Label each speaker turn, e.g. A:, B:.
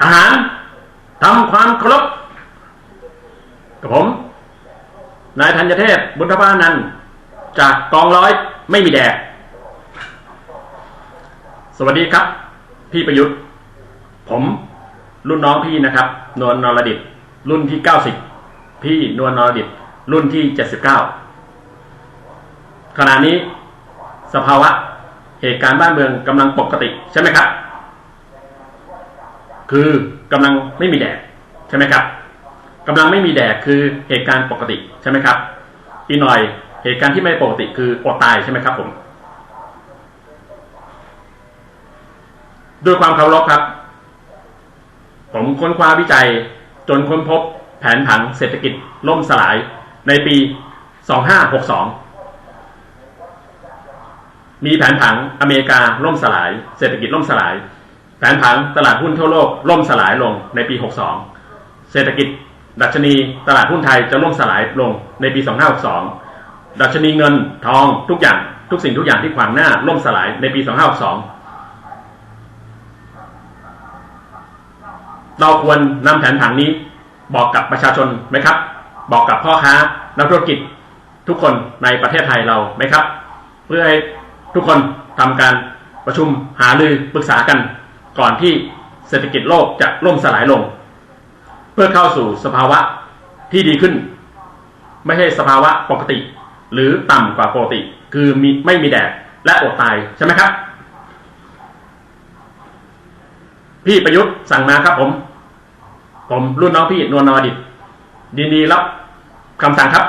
A: ทหารทำความเคารพกับผม นายธัญเทพบุญทบานันจากกองร้อยไม่มีแดก สวัสดีครับ พี่ประยุทธ์ ผมรุ่นน้องพี่นะครับ นวลนรดิต รุ่นที่เก้าสิบพี่นวลนรดิต รุ่นที่เจ็ดสิบเก้าขณะนี้ สภาวะเหตุการณ์บ้านเมืองกำลังปกติใช่ไหมครับ คือกำลังไม่มีแดดใช่ไหมครับกำลังไม่มีแดดคือเหตุการณ์ปกติใช่ไหมครับ อีกหน่อยเหตุการณ์ที่ไม่ปกติคืออดตายใช่ไหมครับผม ด้วยความเคารพครับ ผมค้นคว้าวิจัยจนค้นพบแผนผังเศรษฐกิจล่มสลายในปี 2562 มีแผนผังอเมริกาล่มสลาย เศรษฐกิจล่มสลาย นผังตลาดหุ้นทั่วโลกล่มสลายลงในปี 62 เศรษฐกิจ ดัชนีตลาดหุ้นไทยจะล่มสลายลงในปี 2562 ดัชนีเงินทองทุกอย่างทุกสิ่งทุกอย่างที่ขวางหน้าล่มสลายในปี 2562 เราควรนำแผนผังนี้บอกกับประชาชนไหมครับ บอกกับพ่อค้านักธุรกิจทุกคนในประเทศไทยเราไหมครับ เพื่อให้ทุกคนทำการประชุมหารือปรึกษากัน ก่อนที่เศรษฐกิจโลกจะล่มสลายลง เพื่อเข้าสู่สภาวะที่ดีขึ้น ไม่ใช่สภาวะปกติ หรือต่ำกว่าปกติ คือมีไม่มีแดดและอดตายใช่ไหมครับ พี่ประยุทธ์สั่งมาครับผม ผมรุ่นน้องพี่นวลนอดิตยินดีรับคำสั่งครับ